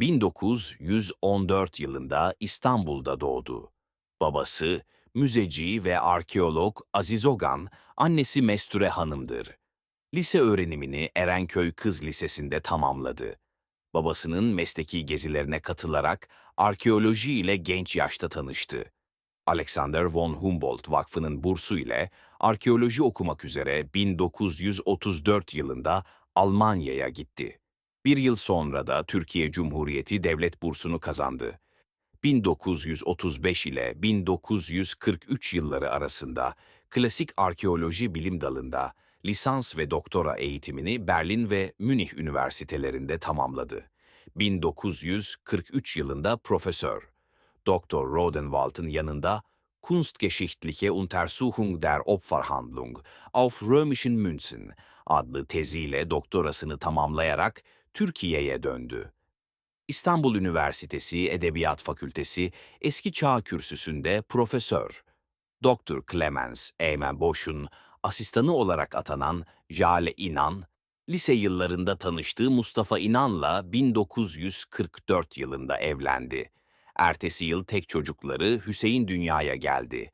1914 yılında İstanbul'da doğdu. Babası, müzeci ve arkeolog Aziz Ogan, annesi Mesture Hanım'dır. Lise öğrenimini Erenköy Kız Lisesi'nde tamamladı. Babasının mesleki gezilerine katılarak arkeoloji ile genç yaşta tanıştı. Alexander von Humboldt Vakfı'nın bursu ile arkeoloji okumak üzere 1934 yılında Almanya'ya gitti. Bir yıl sonra da Türkiye Cumhuriyeti Devlet Bursunu kazandı. 1935 ile 1943 yılları arasında klasik arkeoloji bilim dalında lisans ve doktora eğitimini Berlin ve Münih üniversitelerinde tamamladı. 1943 yılında profesör. Dr. Rodenwald'ın yanında Kunstgeschichtliche Untersuchung der Opferhandlung auf römischen Münzen adlı teziyle doktorasını tamamlayarak Türkiye'ye döndü. İstanbul Üniversitesi Edebiyat Fakültesi Eski Çağ Kürsüsü'nde profesör. Dr. Clemens Eymen Boş'un asistanı olarak atanan Jale İnan, lise yıllarında tanıştığı Mustafa İnan'la 1944 yılında evlendi. Ertesi yıl tek çocukları Hüseyin dünyaya geldi.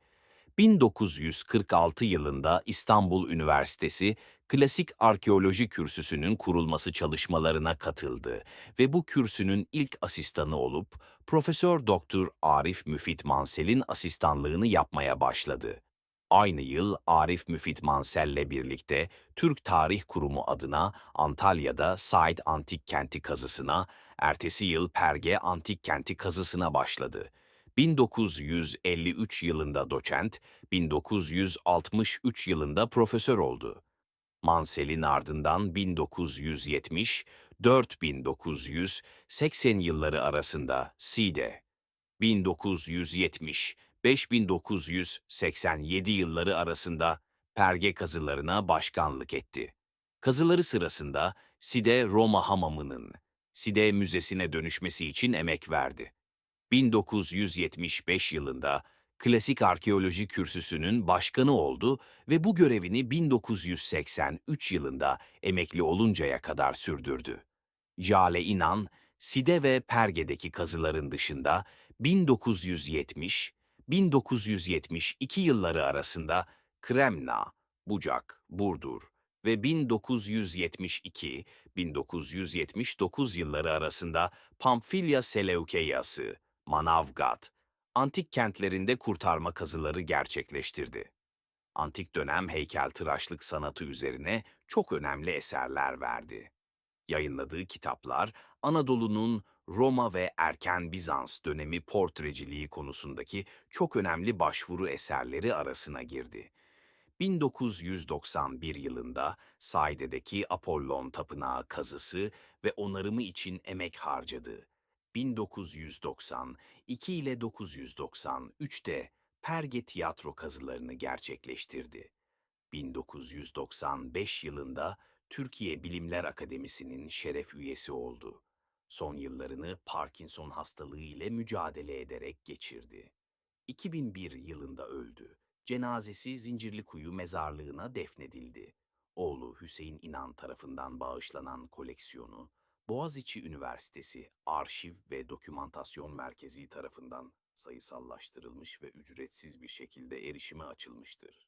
1946 yılında İstanbul Üniversitesi Klasik Arkeoloji Kürsüsü'nün kurulması çalışmalarına katıldı ve bu kürsünün ilk asistanı olup Profesör Doktor Arif Müfit Mansel'in asistanlığını yapmaya başladı. Aynı yıl Arif Müfit Mansel'le birlikte Türk Tarih Kurumu adına Antalya'da Said Antik Kenti kazısına, ertesi yıl Perge Antik Kenti kazısına başladı. 1953 yılında doçent, 1963 yılında profesör oldu. Mansel'in ardından 1970, 4980 yılları arasında SİDE, 1970, 5987 yılları arasında Perge kazılarına başkanlık etti. Kazıları sırasında Side Roma Hamamı'nın Side Müzesi'ne dönüşmesi için emek verdi. 1975 yılında Klasik Arkeoloji Kürsüsü'nün başkanı oldu ve bu görevini 1983 yılında emekli oluncaya kadar sürdürdü. Jale İnan, Side ve Perge'deki kazıların dışında 1970, 1972 yılları arasında Kremna, Bucak, Burdur ve 1972-1979 yılları arasında Pamfilya Seleukeyası, Manavgat, antik kentlerinde kurtarma kazıları gerçekleştirdi. Antik dönem heykeltıraşlık sanatı üzerine çok önemli eserler verdi. Yayınladığı kitaplar Anadolu'nun Roma ve erken Bizans dönemi portreciliği konusundaki çok önemli başvuru eserleri arasına girdi. 1991 yılında Saide'deki Apollon Tapınağı kazısı ve onarımı için emek harcadı. 1992 ile 993'te Perge tiyatro kazılarını gerçekleştirdi. 1995 yılında Türkiye Bilimler Akademisi'nin şeref üyesi oldu. Son yıllarını Parkinson hastalığı ile mücadele ederek geçirdi. 2001 yılında öldü. Cenazesi Zincirlikuyu mezarlığına defnedildi. Oğlu Hüseyin İnan tarafından bağışlanan koleksiyonu Boğaziçi Üniversitesi Arşiv ve Dokümantasyon Merkezi tarafından sayısallaştırılmış ve ücretsiz bir şekilde erişime açılmıştır.